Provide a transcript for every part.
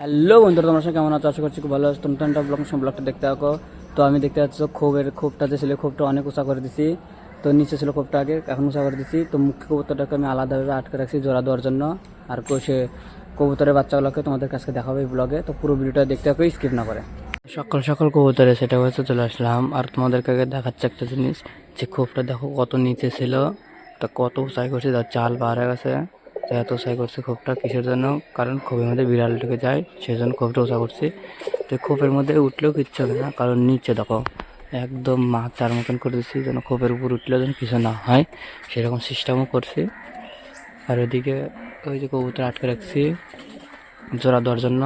Hello বন্ধুরা, তোমার সঙ্গে কেমন আছো? আশা করছি খুব ভালো আছো। একটা ব্লগ সব ব্লগটা দেখতে থাকো। তো আমি দেখতে পাচ্ছি খোবের খোপটা যে ছিল খোপটা অনেক উঁচা করে দিছি। তো নিচে ছিল খোপটা আগে, এখন উঁচা করে দিছি। তো মুখ্য কবুতরটাকে আমি আলাদাভাবে আটকে রাখছি জোড়া দেওয়ার জন্য। আর সে কবুতরের বাচ্চাগুলোকে তোমাদের কাছে দেখাবে এই ব্লগে তো পুরো ভিডিওটা দেখতে থাকো স্কিপ না করে। সকাল সকাল কবুতরে সেটা হয়েছে, চলে আসলাম। আর তোমাদেরকে দেখাচ্ছে একটা জিনিস, যে খোপটা দেখো কত নিচে ছিল, তা কত উঁচাই করছে তার চাল বার গেছে। তো এত উঁচাই করছে খোপটা কিসের জন্য? কারণ খোপের মধ্যে বিড়াল ঢুকে যায় সেই জন্য খোপটা উঁচা করছি। তো খোপের মধ্যে উঠলেও কিচ্ছু হবে না, কারণ নিচে দেখো, একদম মাচার মতন করে দিচ্ছি যেন খোপের উপর উঠলেও যেন কিছু না হয়। সেরকম সিস্টেমও করছি। আর ওইদিকে ওই যে কবুতর আটকে রাখছি, জোড়া দেওয়ার জন্য।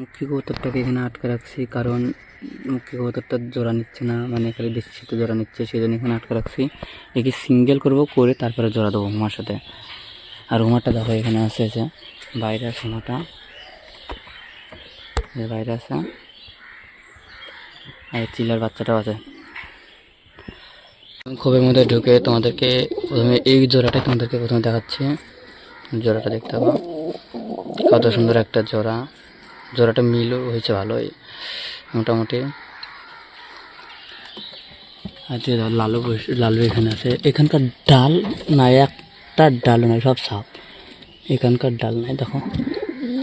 মুখী কবুতরটাকে এখানে আটকে রাখছি? কারণ কবুতরটা জোড়া নিচ্ছে না মানে খালি দেশের সাথে জোড়া নিচ্ছে সেই জন্য এখানে আটকে রাখছি। একে সিঙ্গেল করব করে তারপরে জোড়া দেবো হুমার সাথে। আর হুমারটা দেখো, এখানে আছে যে বাইরে আছে হুমাটা বাইরে আছে। আর চিলার বাচ্চাটাও আছে। খোপের মধ্যে ঢুকে তোমাদেরকে প্রথমে, এই জোড়াটা তোমাদেরকে প্রথমে দেখাচ্ছি। জোড়াটা দেখতে পাবো। কত সুন্দর একটা জোড়া। জোড়াটা মিলও হয়েছে ভালোই। মোটামুটি। আর যে লালু লালু এখানে আছে, এখানকার ডাল না একটা ডাল নাই, সব সাপ। এখানকার ডাল নাই, দেখো।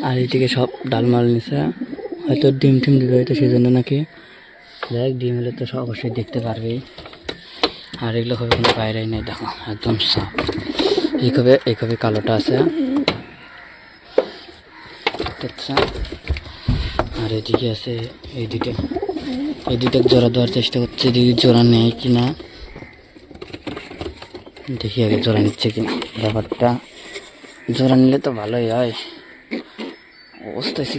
আর এইদিকে সব ডাল মাল নিছে। হয়তো ডিম টিম দিবে হয়তো সেই জন্য নাকি দেখ ডিম হলে তো সব অবশ্যই দেখতে পারবেই। আর এগুলো হবে কোনো বাইরেই নেই, দেখো, একদম সাপ। এইভাবে এইভাবে কালোটা আছে। আর এদিকে আছে এই দুটো জোড়া দেওয়ার চেষ্টা করছে যদি জোড়া নেয় কি না দেখি আগে জোড়া নিচ্ছে কিনা, ব্যাপারটা। জোড়া নিলে তো ভালোই হয়। অবস্থা কি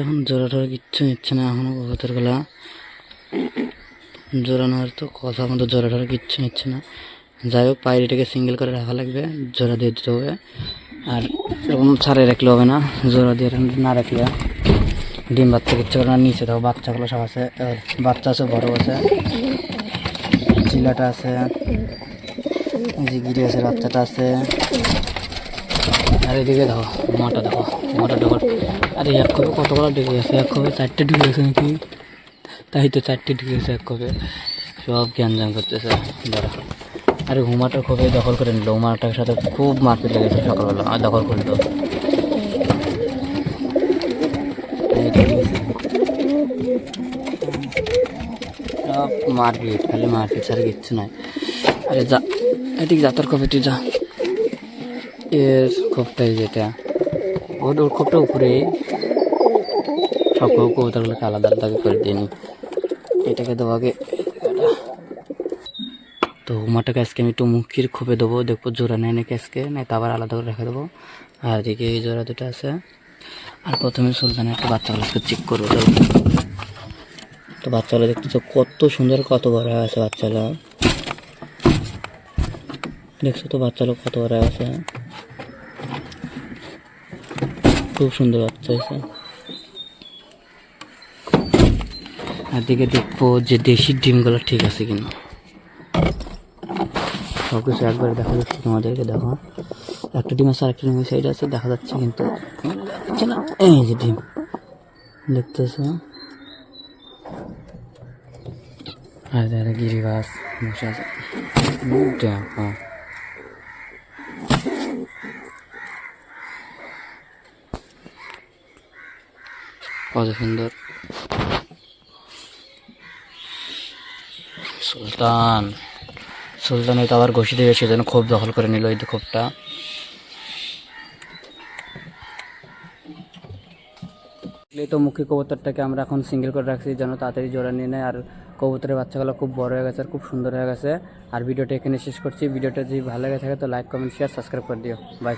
এখন জোড়া টোড়া কিচ্ছু নিচ্ছে না, এখনও কবুতরগুলা জোড়া নেওয়ার তো কথা মতো জোড়া টোড়া কিচ্ছু নিচ্ছে না। যাই হোক পায়রিটাকে সিঙ্গেল করে রাখা লাগবে, জোড়া দিয়ে দিতে হবে। আর এরকম ছাড়ে রাখলে হবে না, জোড়া দিয়ে না রাখলে ডিম বাচ্চা কিচ্ছু করে না, নিচে দেখো বাচ্চাগুলো সব আছে বাচ্চা আছে, বড় আছে, চিলাটা আছে, এই যে গিরি আছে, বাচ্চাটা আছে। আর এদিকে দেখো, মাটা দেখো মাটা দেখো। আরে, এক কবে কতগুলো ঢুকে গেছে, এক কবে চারটে ঢুকে গেছে নাকি? তাই তো চারটে ঢুকে গেছে এক কবে সব জ্ঞান করতেছে, দাঁড়া। আরে হুমাটা খুবই দখল করে নিল হুমাটার সাথে খুব মারপিট লেগেছে সকালবেলা, আর দখল করল মারপিট, খালি মারপিট ছাড়া কিচ্ছু নাই। আরে যা, এদিকে যা, তোর তুই যা। এর খোপটাই যেটা। ওর ওর খোপটা উপরে। সব কবুতরগুলোকে আলাদা আলাদা করে দিইনি এটাকে দেবো আগে এটা। তো হুমাটাকে আজকে আমি একটু মুখির খোপে দেবো, দেখব জোড়া নেয় নাকি আজকে নাই তো আবার আলাদা করে রেখে দেবো। আর এদিকে এই জোড়া দুটো আছে। আর প্রথমে সুলতানের একটা বাচ্চাগুলো আজকে চেক করব তো তো বাচ্চাগুলো দেখতেছো কত সুন্দর, কত বড় আছে বাচ্চাগুলো। দেখছ তো বাচ্চাগুলো কত বড় আছে। খুব সুন্দর বাচ্চা হয়েছে। আর দিকে দেখব যে দেশি ডিমগুলো ঠিক আছে কিনা। সব কিছু একবারে দেখা যাচ্ছে, তোমাদেরকে দেখো। একটা ডিম আছে, আরেকটা ডিম সাইড আছে, দেখা যাচ্ছে কিন্তু যাচ্ছে না, এই যে ডিম, দেখতেছ? আর দেখা গিরিবাস বসে আছে কত সুন্দর। সুলতান। সুলতান হয়তো আবার ঘষি দেবে, সেজন্য ক্ষোভ দখল করে নিল এই ক্ষোভটা তো মুখী কবুতরটাকে আমরা এখন সিঙ্গেল করে রাখছি, যেন তাড়াতাড়ি জোড়া নিয়ে নেয়। আর কবুতরের বাচ্চাগুলো খুব বড় হয়ে গেছে, আর খুব সুন্দর হয়ে গেছে। আর ভিডিওটা এখানে শেষ করছি। ভিডিওটা যদি ভালো লেগে থাকে তো লাইক কমেন্ট শেয়ার সাবস্ক্রাইব করে দিও। বাই